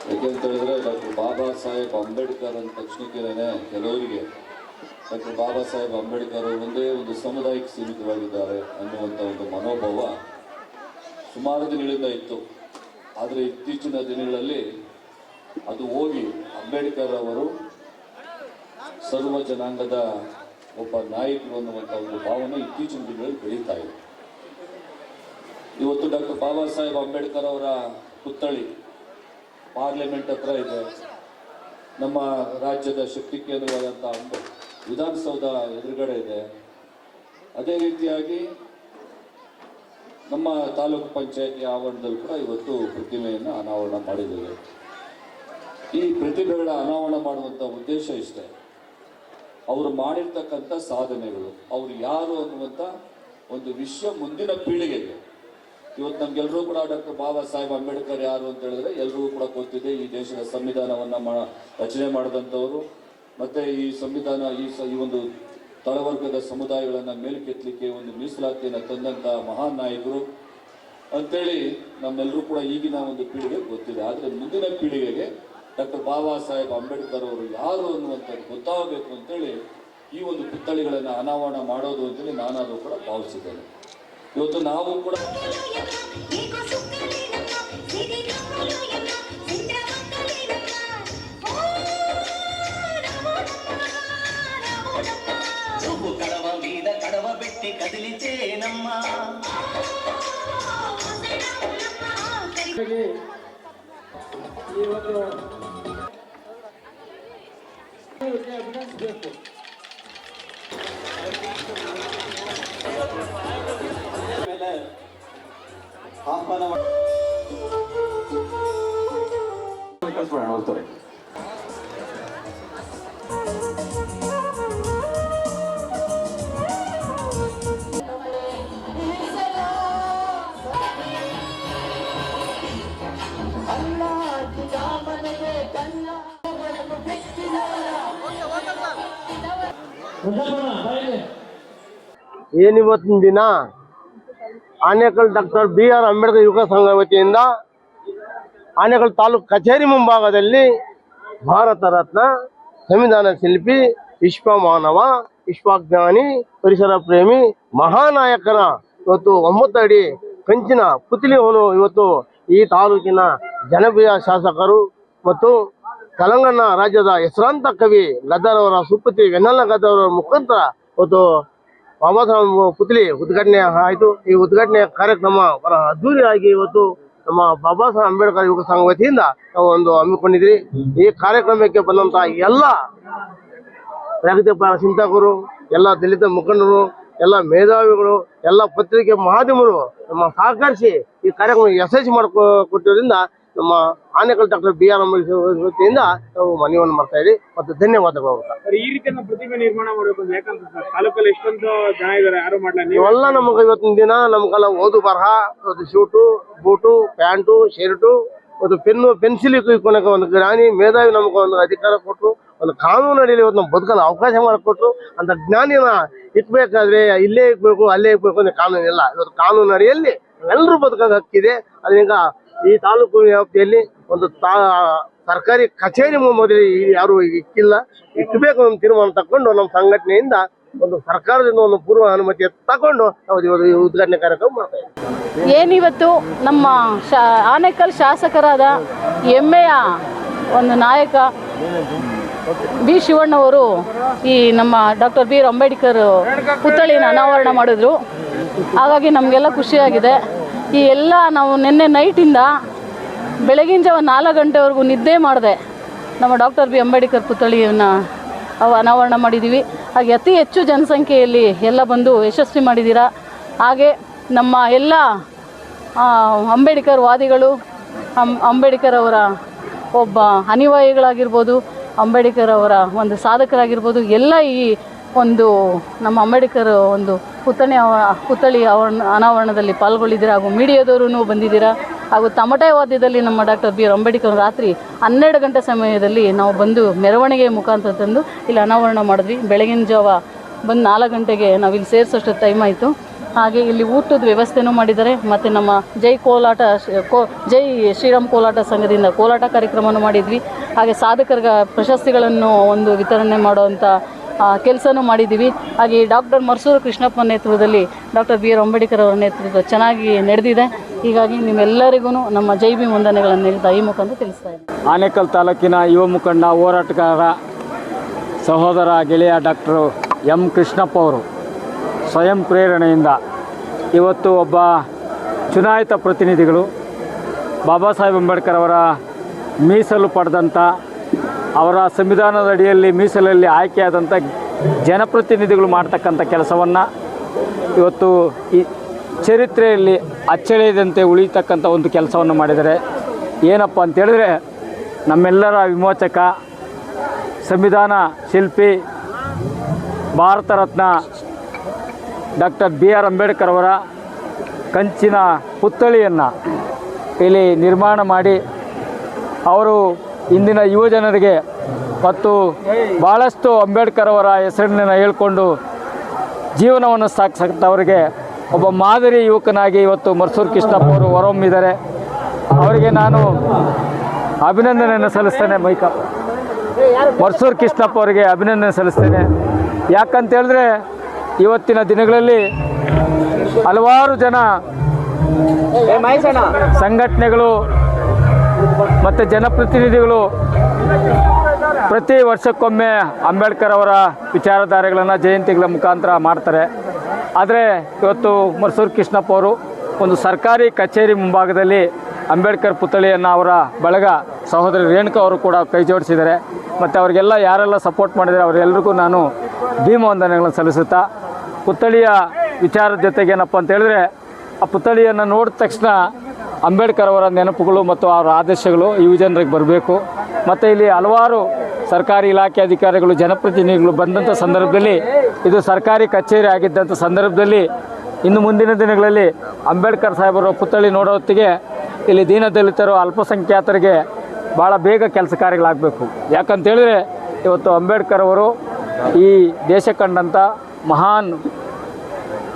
ಯಾಕೆಂತ ಹೇಳಿದ್ರೆ ಡಾಕ್ಟರ್ ಬಾಬಾ ಸಾಹೇಬ್ ಅಂಬೇಡ್ಕರ್ ಅಂದ ತಕ್ಷಣಕ್ಕೇನೆ ಕೆಲವರಿಗೆ. ಡಾಕ್ಟರ್ ಬಾಬಾ ಸಾಹೇಬ್ ಅಂಬೇಡ್ಕರ್ ಒಂದೇ ಒಂದು ಸಮುದಾಯಕ್ಕೆ ಸೀಮಿತವಾಗಿದ್ದಾರೆ ಅನ್ನುವಂಥ ಒಂದು ಮನೋಭಾವ ಸುಮಾರು ದಿನಗಳಿಂದ ಇತ್ತು. ಆದರೆ ಇತ್ತೀಚಿನ ದಿನಗಳಲ್ಲಿ ಅದು ಹೋಗಿ ಅಂಬೇಡ್ಕರ್ ಅವರು ಸರ್ವ ಜನಾಂಗದ ಒಬ್ಬ ನಾಯಕರು ಅನ್ನುವಂಥ ಒಂದು ಭಾವನೆ ಇತ್ತೀಚಿನ ದಿನಗಳಲ್ಲಿ ಬೆಳೀತಾ ಇದೆ. ಇವತ್ತು ಡಾಕ್ಟರ್ ಬಾಬಾ ಸಾಹೇಬ್ ಅಂಬೇಡ್ಕರ್ ಅವರ ಪುತ್ಥಳಿ ಪಾರ್ಲಿಮೆಂಟ್ ಹತ್ರ ಇದೆ. ನಮ್ಮ ರಾಜ್ಯದ ಶಕ್ತಿ ಕೇಂದ್ರವಾದಂಥ ಒಂದು ವಿಧಾನಸೌಧ ಎದುರುಗಡೆ ಇದೆ. ಅದೇ ರೀತಿಯಾಗಿ ನಮ್ಮ ತಾಲೂಕು ಪಂಚಾಯತಿ ಆವರಣದಲ್ಲಿ ಕೂಡ ಇವತ್ತು ಪ್ರತಿಮೆಯನ್ನು ಅನಾವರಣ ಮಾಡಿದ್ದೇವೆ. ಈ ಪ್ರತಿಭೆಗಳ ಅನಾವರಣ ಮಾಡುವಂಥ ಉದ್ದೇಶ ಇಷ್ಟೇ. ಅವರು ಮಾಡಿರ್ತಕ್ಕಂಥ ಸಾಧನೆಗಳು, ಅವರು ಯಾರು ಅನ್ನುವಂಥ ಒಂದು ವಿಷಯ ಮುಂದಿನ ಪೀಳಿಗೆಗೆ ಇವತ್ತು ನಮ್ಗೆಲ್ಲರೂ ಕೂಡ ಡಾಕ್ಟರ್ ಬಾಬಾ ಸಾಹೇಬ್ ಅಂಬೇಡ್ಕರ್ ಯಾರು ಅಂತ ಹೇಳಿದ್ರೆ ಎಲ್ರಿಗೂ ಕೂಡ ಗೊತ್ತಿದೆ ಈ ದೇಶದ ಸಂವಿಧಾನವನ್ನ ರಚನೆ ಮಾಡಿದಂಥವರು. ಮತ್ತೆ ಈ ಸಂವಿಧಾನ ಈ ಒಂದು ತಳವರ್ಗದ ಸಮುದಾಯಗಳನ್ನ ಮೇಲ್ಕೆತ್ತಲಿಕ್ಕೆ ಒಂದು ಮೀಸಲಾತಿಯನ್ನು ತಂದಂತ ಮಹಾನ್ ನಾಯಕರು. ಅಂತೇಳಿ ನಮ್ಮೆಲ್ಲರೂ ಕೂಡ ಈಗಿನ ಒಂದು ಪೀಳಿಗೆ ಗೊತ್ತಿದೆ. ಆದರೆ ಮುಂದಿನ ಪೀಳಿಗೆಗೆ ಡಾಕ್ಟರ್ ಬಾಬಾ ಸಾಹೇಬ್ ಅಂಬೇಡ್ಕರ್ ಅವರು ಯಾರು ಅನ್ನುವಂಥದ್ದು ಗೊತ್ತಾಗಬೇಕು ಅಂತೇಳಿ ಈ ಒಂದು ಪುತ್ಥಳಿಗಳನ್ನು ಅನಾವರಣ ಮಾಡೋದು ಅಂತೇಳಿ ನಾನಾದರೂ ಕೂಡ ಭಾವಿಸಿದ್ದೇನೆ. ಇವತ್ತು ನಾವು ಕೂಡ నువ్వు ಈ ಆಹ್ವಾನ ಏನಿವತ್ತಿನ ದಿನ? Anekal doctor B R Ambedkar ಯುವಕ ಸಂಘ ವತಿಯಿಂದ ಆನೇಕಲ್ ತಾಲೂಕು ಕಚೇರಿ ಮುಂಭಾಗದಲ್ಲಿ ಭಾರತ ರತ್ನ, ಸಂವಿಧಾನ ಶಿಲ್ಪಿ ವಿಶ್ವ ಮಾನವ ವಿಶ್ವಜ್ಞಾನಿ, ಪರಿಸರ ಪ್ರೇಮಿ ಮಹಾನಾಯಕರ ಇವತ್ತು ಒಂಬತ್ತು ಅಡಿ ಕಂಚಿನ ಪುತ್ಲಿಯನ್ನು ಇವತ್ತು ಈ ತಾಲೂಕಿನ ಜನಪ್ರಿಯ ಶಾಸಕರು ಮತ್ತು ತೆಲಂಗಾಣ ರಾಜ್ಯದ ಹೆಸರಾಂತ ಕವಿ ಗದ್ದರವರ ಸುಪುತ್ರಿ, ವೆನ್ನಲ್ಲ ಗದ್ದರವರ ಮುಖಾಂತರ ಇವತ್ತು ಸಾಹೇಬ್ ಪುತ್ಲಿ ಉದ್ಘಾಟನೆ ಆಯಿತು. ಈ ಉದ್ಘಾಟನೆ ಕಾರ್ಯಕ್ರಮ ಬಹಳ ಅದ್ದೂರಿಯಾಗಿ ಇವತ್ತು ನಮ್ಮ ಬಾಬಾ ಸಾಹೇಬ್ ಅಂಬೇಡ್ಕರ್ ಯುವಕ ಸಂಘ ವತಿಯಿಂದ ನಾವು ಒಂದು ಹಮ್ಮಿಕೊಂಡಿದ್ವಿ ಈ ಕಾರ್ಯಕ್ರಮಕ್ಕೆ ಬಂದಂತಹ ಎಲ್ಲ ಪ್ರಗತಿಪರ ಚಿಂತಕರು, ಎಲ್ಲ ದಲಿತ ಮುಖಂಡರು, ಎಲ್ಲ ಮೇಧಾವಿಗಳು, ಎಲ್ಲ ಪತ್ರಿಕೆ ಮಾಧ್ಯಮರು ನಮ್ಮ ಸಹಕರಿಸಿ ಈ ಕಾರ್ಯಕ್ರಮ ಯಶಸ್ವಿ ಮಾಡ್ಕೊ, ಕೊಟ್ಟಿರೋದ್ರಿಂದ ನಮ್ಮ Anekal doctor B R Ambedkar ವತಿಯಿಂದ ನಾವು ಮನವಿಯನ್ನು ಮಾಡ್ತಾ ಇದ್ದೀವಿ ಮತ್ತು ಧನ್ಯವಾದಗಳು ಸರ್ ಈ ರೀತಿ ನಾವು ಪ್ರತಿಮೆ ನಿರ್ಮಾಣ ಮಾಡಬೇಕು ತಾಲೂಕಲ್ಲಿ ಎಷ್ಟೊಂದು ಜನ ಇದ್ದಾರೆ ಯಾರು ಮಾಡಲ್ಲ ನೀವು? ಇವೆಲ್ಲ ನಮಗೆ ಇವತ್ತಿನ ದಿನ ನಮ್ಗೆಲ್ಲ ಓದು ಬರಹ ಮತ್ತು ಶೂಟು ಬೂಟು ಪ್ಯಾಂಟು ಶರ್ಟು ಒಂದು ಪೆನ್ನು ಪೆನ್ಸಿಲ್ ಇಟ್ಕೊಳಕ್ಕೆ ಒಂದು ಜ್ಞಾನಿ ಮೇಧಾವಿ ನಮಗೆ ಒಂದು ಅಧಿಕಾರ ಕೊಟ್ಟರು ಒಂದು ಕಾನೂನು ಅಡಿಯಲ್ಲಿ ಇವತ್ತು ನಮ್ಮ ಬದುಕಲು ಅವಕಾಶ ಮಾಡಿಕೊಟ್ರು ಅಂತ ಜ್ಞಾನಿನ ಇಟ್ಬೇಕಾದ್ರೆ ಇಲ್ಲೇ ಇಕ್ಬೇಕು ಅಲ್ಲೇ ಇಕ್ಬೇಕು ಅನ್ನೋ ಕಾನೂನಿಲ್ಲ. ಇವತ್ತು ಕಾನೂನು ಅಡಿಯಲ್ಲಿ ಎಲ್ಲರೂ ಬದುಕೋಕೆ ಹಕ್ಕಿದೆ. ಅದರಿಂದ ಈ ತಾಲೂಕು ವ್ಯಾಪ್ತಿಯಲ್ಲಿ ಒಂದು ತಾ, ಸರ್ಕಾರಿ ಕಚೇರಿ ಮೊದಲು ಯಾರು ಇಕ್ಕಿಲ್ಲ ಇಕ್ಕಬೇಕು ಒಂದು ತೀರ್ಮಾನ ತಕೊಂಡು ನಮ್ಮ ಸಂಘಟನೆಯಿಂದ ಒಂದು ಸರ್ಕಾರದಿಂದ ಒಂದು ಪೂರ್ವ ಅನುಮತಿ ತಗೊಂಡು ನಾವು ಉದ್ಘಾಟನೆ ಕಾರ್ಯಕ್ರಮ ಮಾಡ್ತಾ ಇದ್ದೀವಿ. ಏನಿವತ್ತು ನಮ್ಮ ಶಾ, ಆನೇಕಲ್ ಶಾಸಕರಾದ ಹೆಮ್ಮೆಯ ಒಂದು ನಾಯಕ ಬಿ ಶಿವಣ್ಣವರು ಈ ನಮ್ಮ ಡಾಕ್ಟರ್ ಬಿ ಆರ್ ಅಂಬೇಡ್ಕರ್ ಪುತ್ಥಳಿನ ಅನಾವರಣ ಮಾಡಿದ್ರು. ಹಾಗಾಗಿ ನಮಗೆಲ್ಲ ಖುಷಿಯಾಗಿದೆ. ಈ ಎಲ್ಲ ನಾವು ನಿನ್ನೆ ನೈಟಿಂದ ಬೆಳಗಿನ ಜಾವ ನಾಲ್ಕು ಗಂಟೆವರೆಗೂ ನಿದ್ದೆ ಮಾಡಿದೆ. ನಮ್ಮ ಡಾಕ್ಟರ್ ಬಿ ಅಂಬೇಡ್ಕರ್ ಪುತ್ಥಳಿಯನ್ನು ಅವು ಅನಾವರಣ ಮಾಡಿದ್ದೀವಿ ಹಾಗೆ ಅತಿ ಹೆಚ್ಚು ಜನಸಂಖ್ಯೆಯಲ್ಲಿ ಎಲ್ಲ ಬಂದು ಯಶಸ್ವಿ ಮಾಡಿದ್ದೀರಾ ಹಾಗೆ ನಮ್ಮ ಎಲ್ಲ ಅಂಬೇಡ್ಕರ್ ವಾದಿಗಳು ಅಂಬೇಡ್ಕರ್ ಅವರ ಒಬ್ಬ ಅನಿವಾಯಿಗಳಾಗಿರ್ಬೋದು, ಅಂಬೇಡ್ಕರ್ ಅವರ ಒಂದು ಸಾಧಕರಾಗಿರ್ಬೋದು, ಎಲ್ಲ ಈ ಒಂದು ನಮ್ಮ ಅಂಬೇಡ್ಕರ್ ಒಂದು ಪುತ್ಥಳಿ ಪುತ್ಥಳಿ ಅನಾವರಣದಲ್ಲಿ ಪಾಲ್ಗೊಳ್ಳಿದ್ದೀರಾ ಹಾಗೂ ಮೀಡಿಯಾದವರು ಬಂದಿದ್ದೀರಾ ಹಾಗೂ ತಮಟೆ ವಾದ್ಯದಲ್ಲಿ ನಮ್ಮ ಡಾಕ್ಟರ್ ಬಿ ಆರ್ ಅಂಬೇಡ್ಕರ್ ರಾತ್ರಿ ಹನ್ನೆರಡು ಗಂಟೆ ಸಮಯದಲ್ಲಿ ನಾವು ಬಂದು ಮೆರವಣಿಗೆ ಮುಖಾಂತರ ತಂದು ಇಲ್ಲಿ ಅನಾವರಣ ಮಾಡಿದ್ವಿ. ಬೆಳಗಿನ ಜಾವ ಬಂದು ನಾಲ್ಕು ಗಂಟೆಗೆ ನಾವು ಇಲ್ಲಿ ಸೇರಿಸೋಷ್ಟು ಟೈಮ್ ಆಯಿತು. ಹಾಗೆ ಇಲ್ಲಿ ಊಟದ ವ್ಯವಸ್ಥೆನೂ ಮಾಡಿದ್ದಾರೆ. ಮತ್ತು ನಮ್ಮ ಜೈ ಕೋಲಾಟ, ಕೋ, ಜೈ ಶ್ರೀರಾಮ್ ಕೋಲಾಟ ಸಂಘದಿಂದ ಕೋಲಾಟ ಕಾರ್ಯಕ್ರಮವನ್ನು ಮಾಡಿದ್ವಿ. ಹಾಗೆ ಸಾಧಕರಿಗೆ ಪ್ರಶಸ್ತಿಗಳನ್ನು ಒಂದು ವಿತರಣೆ ಮಾಡುವಂಥ ಕೆಲಸನೂ ಮಾಡಿದ್ದೀವಿ ಹಾಗೆ ಡಾಕ್ಟರ್ ಮರ್ಸೂರು ಕೃಷ್ಣಪ್ಪ ನೇತೃತ್ವದಲ್ಲಿ ಡಾಕ್ಟರ್ ಬಿ ಆರ್ ಅಂಬೇಡ್ಕರ್ ಅವರ ನೇತೃತ್ವ ಚೆನ್ನಾಗಿ ನಡೆದಿದೆ. ಹೀಗಾಗಿ ನಿಮ್ಮೆಲ್ಲರಿಗೂ ನಮ್ಮ ಜೈ ಬಿ ವಂದನೆಗಳನ್ನು ಹೇಳ್ತಾ ಈ ಮುಖಾಂತರ ತಿಳಿಸ್ತಾ ಇದ್ದೀನಿ. ಆನೇಕಲ್ ತಾಲೂಕಿನ ಯುವ ಮುಖಂಡ, ಹೋರಾಟಗಾರ, ಸಹೋದರ, ಗೆಳೆಯ ಡಾಕ್ಟರು ಎಂ ಕೃಷ್ಣಪ್ಪ ಅವರು ಸ್ವಯಂ ಪ್ರೇರಣೆಯಿಂದ ಇವತ್ತು ಒಬ್ಬ ಚುನಾಯಿತ ಪ್ರತಿನಿಧಿಗಳು, ಬಾಬಾ ಸಾಹೇಬ್ ಅಂಬೇಡ್ಕರ್ ಅವರ ಮೀಸಲು ಪಡೆದಂಥ ಅವರ ಸಂವಿಧಾನದ ಅಡಿಯಲ್ಲಿ ಮೀಸಲಲ್ಲಿ ಆಯ್ಕೆಯಾದಂಥ ಜನಪ್ರತಿನಿಧಿಗಳು ಮಾಡ್ತಕ್ಕಂಥ ಕೆಲಸವನ್ನು ಇವತ್ತು ಈ ಚರಿತ್ರೆಯಲ್ಲಿ ಅಚ್ಚಳಿಯದಂತೆ ಉಳಿತಕ್ಕಂಥ ಒಂದು ಕೆಲಸವನ್ನು ಮಾಡಿದ್ದಾರೆ. ಏನಪ್ಪ ಅಂತೇಳಿದರೆ ನಮ್ಮೆಲ್ಲರ ವಿಮೋಚಕ ಸಂವಿಧಾನ ಶಿಲ್ಪಿ Bharat Ratna doctor B R Ambedkar ಅವರ ಕಂಚಿನ ಪುತ್ಥಳಿಯನ್ನು ಇಲ್ಲಿ ನಿರ್ಮಾಣ ಮಾಡಿ ಅವರು ಇಂದಿನ ಯುವ ಜನರಿಗೆ ಮತ್ತು ಭಾಳಷ್ಟು ಅಂಬೇಡ್ಕರ್ ಅವರ ಹೆಸರನ್ನ ಹೇಳ್ಕೊಂಡು ಜೀವನವನ್ನು ಸಾಗಿಸಂಥವರಿಗೆ ಒಬ್ಬ ಮಾದರಿ ಯುವಕನಾಗಿ ಇವತ್ತು ಮರ್ಸೂರ್ ಕೃಷ್ಣಪ್ಪ ಅವರು ಹೊರಹೊಮ್ಮಿದ್ದಾರೆ. ಅವರಿಗೆ ನಾನು ಅಭಿನಂದನೆಯನ್ನು ಸಲ್ಲಿಸ್ತೇನೆ ಮೈಕ. ಮರ್ಸೂರ್ ಕೃಷ್ಣಪ್ಪ ಅವರಿಗೆ ಅಭಿನಂದನೆ ಸಲ್ಲಿಸ್ತೇನೆ. ಯಾಕಂತ ಹೇಳಿದ್ರೆ ಇವತ್ತಿನ ದಿನಗಳಲ್ಲಿ ಹಲವಾರು ಜನ ಸಂಘಟನೆಗಳು ಮತ್ತು ಜನಪ್ರತಿನಿಧಿಗಳು ಪ್ರತಿ ವರ್ಷಕ್ಕೊಮ್ಮೆ ಅಂಬೇಡ್ಕರ್ ಅವರ ವಿಚಾರಧಾರೆಗಳನ್ನು ಜಯಂತಿಗಳ ಮುಖಾಂತರ ಮಾಡ್ತಾರೆ. ಆದರೆ ಇವತ್ತು ಮರ್ಸೂರು ಕೃಷ್ಣಪ್ಪ ಅವರು ಒಂದು ಸರ್ಕಾರಿ ಕಚೇರಿ ಮುಂಭಾಗದಲ್ಲಿ ಅಂಬೇಡ್ಕರ್ ಪುತ್ಥಳಿಯನ್ನು ಅವರ ಬಳಗ ಸಹೋದರಿ ರೇಣುಕಾ ಅವರು ಕೂಡ ಕೈ ಜೋಡಿಸಿದ್ದಾರೆ. ಮತ್ತು ಅವರಿಗೆಲ್ಲ ಯಾರೆಲ್ಲ ಸಪೋರ್ಟ್ ಮಾಡಿದರೆ ಅವರೆಲ್ಲರಿಗೂ ನಾನು ಭೀಮ ವಂದನೆಗಳನ್ನು ಸಲ್ಲಿಸುತ್ತಾ, ಪುತ್ಥಳಿಯ ವಿಚಾರದ ಜೊತೆಗೆ ಏನಪ್ಪ ಅಂತ ಹೇಳಿದ್ರೆ ಆ ಪುತ್ಥಳಿಯನ್ನು ನೋಡಿದ ತಕ್ಷಣ ಅಂಬೇಡ್ಕರ್ ಅವರ ನೆನಪುಗಳು ಮತ್ತು ಅವರ ಆದೇಶಗಳು ಯುವ ಜನರಿಗೆ ಬರಬೇಕು. ಮತ್ತು ಇಲ್ಲಿ ಹಲವಾರು ಸರ್ಕಾರಿ ಇಲಾಖೆ ಅಧಿಕಾರಿಗಳು, ಜನಪ್ರತಿನಿಧಿಗಳು ಬಂದಂಥ ಸಂದರ್ಭದಲ್ಲಿ, ಇದು ಸರ್ಕಾರಿ ಕಚೇರಿ ಆಗಿದ್ದಂಥ ಸಂದರ್ಭದಲ್ಲಿ ಇನ್ನು ಮುಂದಿನ ದಿನಗಳಲ್ಲಿ ಅಂಬೇಡ್ಕರ್ ಸಾಹೇಬರ ಪುತ್ಥಳಿ ನೋಡೋ ಹೊತ್ತಿಗೆ ಇಲ್ಲಿ ದೀನದಲಿತರು, ಅಲ್ಪಸಂಖ್ಯಾತರಿಗೆ ಭಾಳ ಬೇಗ ಕೆಲಸ ಕಾರ್ಯಗಳಾಗಬೇಕು. ಯಾಕಂತ ಹೇಳಿದ್ರೆ ಇವತ್ತು ಅಂಬೇಡ್ಕರ್ ಅವರು ಈ ದೇಶ ಕಂಡಂಥ ಮಹಾನ್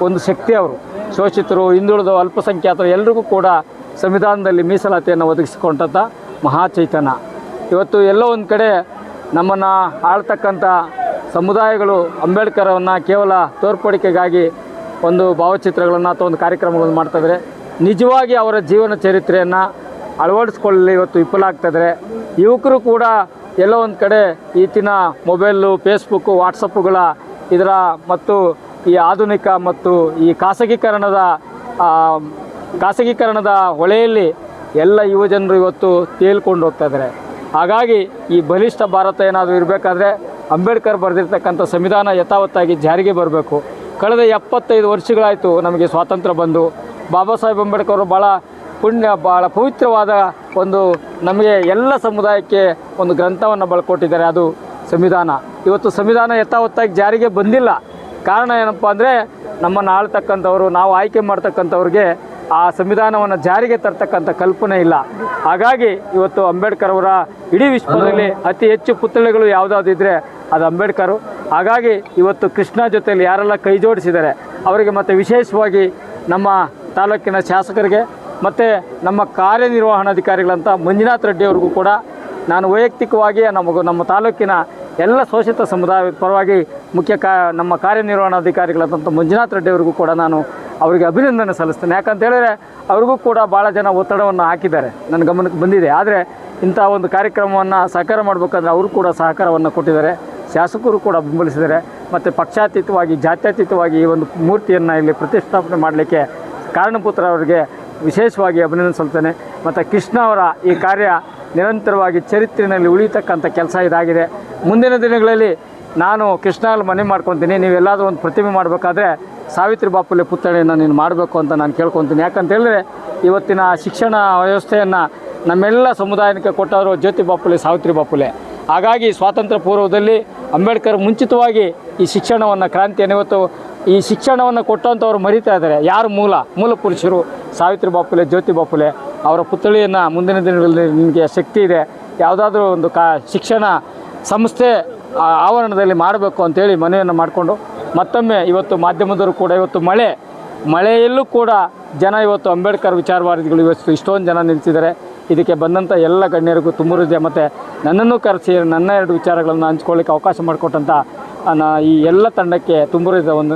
ಒಂದು ಶಕ್ತಿ ಅವರು ಶೋಷಿತರು ಹಿಂದುಳಿದ ಅಲ್ಪಸಂಖ್ಯಾತರು ಎಲ್ರಿಗೂ ಕೂಡ ಸಂವಿಧಾನದಲ್ಲಿ ಮೀಸಲಾತಿಯನ್ನು ಒದಗಿಸಿಕೊಂಡಂಥ ಮಹಾ ಇವತ್ತು ಎಲ್ಲೋ ಒಂದು ಕಡೆ ನಮ್ಮನ್ನು ಆಳ್ತಕ್ಕಂಥ ಸಮುದಾಯಗಳು ಅಂಬೇಡ್ಕರವನ್ನು ಕೇವಲ ತೋರ್ಪಡಿಕೆಗಾಗಿ ಒಂದು ಭಾವಚಿತ್ರಗಳನ್ನು ಅಥವಾ ಒಂದು ಕಾರ್ಯಕ್ರಮಗಳನ್ನು ಮಾಡ್ತಾಯಿದ್ದಾರೆ ನಿಜವಾಗಿ ಅವರ ಜೀವನ ಚರಿತ್ರೆಯನ್ನು ಅಳವಡಿಸ್ಕೊಳ್ಳಲು ಇವತ್ತು ವಿಫಲ ಆಗ್ತಾಯಿದ್ದಾರೆ ಯುವಕರು ಕೂಡ ಎಲ್ಲೋ ಒಂದು ಕಡೆ ಈತಿನ ಮೊಬೈಲು ಫೇಸ್ಬುಕ್ಕು ವಾಟ್ಸಪ್ಪುಗಳ ಇದರ ಮತ್ತು ಈ ಆಧುನಿಕ ಮತ್ತು ಈ ಖಾಸಗೀಕರಣದ ಖಾಸಗೀಕರಣದ ಹೊಳೆಯಲ್ಲಿ ಎಲ್ಲ ಯುವ ಜನರು ಇವತ್ತು ತೇಲ್ಕೊಂಡು ಹೋಗ್ತಾ ಇದ್ದಾರೆ. ಹಾಗಾಗಿ ಈ ಬಲಿಷ್ಠ ಭಾರತ ಏನಾದರೂ ಇರಬೇಕಾದ್ರೆ ಅಂಬೇಡ್ಕರ್ ಬರೆದಿರ್ತಕ್ಕಂಥ ಸಂವಿಧಾನ ಯಥಾವತ್ತಾಗಿ ಜಾರಿಗೆ ಬರಬೇಕು. ಕಳೆದ ಎಪ್ಪತ್ತೈದು ವರ್ಷಗಳಾಯಿತು ನಮಗೆ ಸ್ವಾತಂತ್ರ್ಯ ಬಂದು. ಬಾಬಾ ಸಾಹೇಬ್ ಅಂಬೇಡ್ಕರ್ ಅವರು ಭಾಳ ಪುಣ್ಯ ಭಾಳ ಪವಿತ್ರವಾದ ಒಂದು ನಮಗೆ ಎಲ್ಲ ಸಮುದಾಯಕ್ಕೆ ಒಂದು ಗ್ರಂಥವನ್ನು ಬಳ್ಕೊಟ್ಟಿದ್ದಾರೆ ಅದು ಸಂವಿಧಾನ. ಇವತ್ತು ಸಂವಿಧಾನ ಯಥಾವತ್ತಾಗಿ ಜಾರಿಗೆ ಬಂದಿಲ್ಲ. ಕಾರಣ ಏನಪ್ಪ ಅಂದರೆ ನಮ್ಮನ್ನು ಆಳ್ತಕ್ಕಂಥವ್ರು ನಾವು ಆಯ್ಕೆ ಮಾಡ್ತಕ್ಕಂಥವ್ರಿಗೆ ಆ ಸಂವಿಧಾನವನ್ನು ಜಾರಿಗೆ ತರ್ತಕ್ಕಂಥ ಕಲ್ಪನೆ ಇಲ್ಲ. ಹಾಗಾಗಿ ಇವತ್ತು ಅಂಬೇಡ್ಕರ್ ಅವರ ಇಡೀ ವಿಶ್ವದಲ್ಲಿ ಅತಿ ಹೆಚ್ಚು ಪುತ್ಥಳಿಗಳು ಯಾವುದಾದಿದ್ರೆ ಅದು ಅಂಬೇಡ್ಕರು. ಹಾಗಾಗಿ ಇವತ್ತು ಕೃಷ್ಣ ಜೊತೆಯಲ್ಲಿ ಯಾರೆಲ್ಲ ಕೈ ಜೋಡಿಸಿದ್ದಾರೆ ಅವರಿಗೆ ಮತ್ತು ವಿಶೇಷವಾಗಿ ನಮ್ಮ ತಾಲೂಕಿನ ಶಾಸಕರಿಗೆ ಮತ್ತು ನಮ್ಮ ಕಾರ್ಯನಿರ್ವಹಣಾಧಿಕಾರಿಗಳಂಥ ಮಂಜುನಾಥ್ ರೆಡ್ಡಿ ಅವ್ರಿಗೂ ಕೂಡ ನಾನು ವೈಯಕ್ತಿಕವಾಗಿ ನಮಗೂ ನಮ್ಮ ತಾಲೂಕಿನ ಎಲ್ಲ ಶೋಷಿತ ಸಮುದಾಯದ ಪರವಾಗಿ ಮುಖ್ಯ ಕಾ, ನಮ್ಮ ಕಾರ್ಯನಿರ್ವಹಣಾಧಿಕಾರಿಗಳಾದಂಥ ಮಂಜುನಾಥ್ ರೆಡ್ಡಿ ಅವರಿಗೂ ಕೂಡ ನಾನು ಅವರಿಗೆ ಅಭಿನಂದನೆ ಸಲ್ಲಿಸ್ತೇನೆ. ಯಾಕಂತ ಹೇಳಿದ್ರೆ ಅವ್ರಿಗೂ ಕೂಡ ಭಾಳ ಜನ ಒತ್ತಡವನ್ನು ಹಾಕಿದ್ದಾರೆ. ನನ್ನ ಗಮನಕ್ಕೆ ಬಂದಿದೆ. ಆದರೆ ಇಂಥ ಒಂದು ಕಾರ್ಯಕ್ರಮವನ್ನು ಸಹಕಾರ ಮಾಡಬೇಕಂದ್ರೆ ಅವರು ಕೂಡ ಸಹಕಾರವನ್ನು ಕೊಟ್ಟಿದ್ದಾರೆ. ಶಾಸಕರು ಕೂಡ ಬೆಂಬಲಿಸಿದ್ದಾರೆ. ಮತ್ತು ಪಕ್ಷಾತೀತವಾಗಿ, ಜಾತ್ಯತೀತವಾಗಿ ಈ ಒಂದು ಮೂರ್ತಿಯನ್ನು ಇಲ್ಲಿ ಪ್ರತಿಷ್ಠಾಪನೆ ಮಾಡಲಿಕ್ಕೆ ಕಾರಣಪುತ್ರ ಅವರಿಗೆ ವಿಶೇಷವಾಗಿ ಅಭಿನಂದನೆ ಸಲ್ತೇನೆ ಮತ್ತು ಕೃಷ್ಣ ಅವರ ಈ ಕಾರ್ಯ ನಿರಂತರವಾಗಿ ಚರಿತ್ರೆಯಲ್ಲಿ ಉಳಿತಕ್ಕಂಥ ಕೆಲಸ ಇದಾಗಿದೆ. ಮುಂದಿನ ದಿನಗಳಲ್ಲಿ ನಾನು ಕೃಷ್ಣಲ್ಲಿ ಮನೆ ಮಾಡ್ಕೊತೀನಿ. ನೀವೆಲ್ಲಾದರೂ ಒಂದು ಪ್ರತಿಮೆ ಮಾಡಬೇಕಾದ್ರೆ ಸಾವಿತ್ರಿ ಬಾಪುಲೆ ಪುತ್ಥಳಿಯನ್ನು ನೀನು ಮಾಡಬೇಕು ಅಂತ ನಾನು ಕೇಳ್ಕೊತೀನಿ. ಯಾಕಂತ ಹೇಳಿದ್ರೆ ಇವತ್ತಿನ ಶಿಕ್ಷಣ ವ್ಯವಸ್ಥೆಯನ್ನು ನಮ್ಮೆಲ್ಲ ಸಮುದಾಯಕ್ಕೆ ಕೊಟ್ಟವರು ಜ್ಯೋತಿ ಬಾಪುಲೆ, ಸಾವಿತ್ರಿ ಬಾಪುಲೆ. ಹಾಗಾಗಿ ಸ್ವಾತಂತ್ರ್ಯ ಪೂರ್ವದಲ್ಲಿ ಅಂಬೇಡ್ಕರ್ ಮುಂಚಿತವಾಗಿ ಈ ಶಿಕ್ಷಣವನ್ನು ಕ್ರಾಂತಿಯನ್ನು ಇವತ್ತು ಈ ಶಿಕ್ಷಣವನ್ನು ಕೊಟ್ಟಂಥವ್ರು ಮರಿತಾ ಇದ್ದಾರೆ. ಯಾರು ಮೂಲ? ಮೂಲ ಪುರುಷರು ಸಾವಿತ್ರಿ ಬಾಪುಲೆ, ಜ್ಯೋತಿ ಬಾಪುಲೆ. ಅವರ ಪುತ್ಥಳಿಯನ್ನು ಮುಂದಿನ ದಿನಗಳಲ್ಲಿ ನಿಮಗೆ ಶಕ್ತಿ ಇದೆ. ಯಾವುದಾದ್ರೂ ಒಂದು ಕಾ, ಶಿಕ್ಷಣ ಸಂಸ್ಥೆ ಆವರಣದಲ್ಲಿ ಮಾಡಬೇಕು ಅಂತೇಳಿ ಮನವಿಯನ್ನು ಮಾಡಿಕೊಂಡು ಮತ್ತೊಮ್ಮೆ ಇವತ್ತು ಮಾಧ್ಯಮದವರು ಕೂಡ ಇವತ್ತು ಮಳೆ, ಮಳೆಯಲ್ಲೂ ಕೂಡ ಜನ ಇವತ್ತು ಅಂಬೇಡ್ಕರ್ ವಿಚಾರವಾದಿಗಳು ಇವತ್ತು ಇಷ್ಟೊಂದು ಜನ ನಿಲ್ಸಿದ್ದಾರೆ ಇದಕ್ಕೆ ಬಂದಂಥ ಎಲ್ಲ ಗಣ್ಯರಿಗೂ ತುಂಬ ಮತ್ತು ನನ್ನನ್ನು ಕರೆಸಿ, ನನ್ನ ಎರಡು ವಿಚಾರಗಳನ್ನು ಹಂಚ್ಕೊಳ್ಳಿಕ್ಕೆ ಅವಕಾಶ ಮಾಡಿಕೊಟ್ಟಂಥ ಈ ಎಲ್ಲ ತಂಡಕ್ಕೆ ತುಂಬ ಒಂದು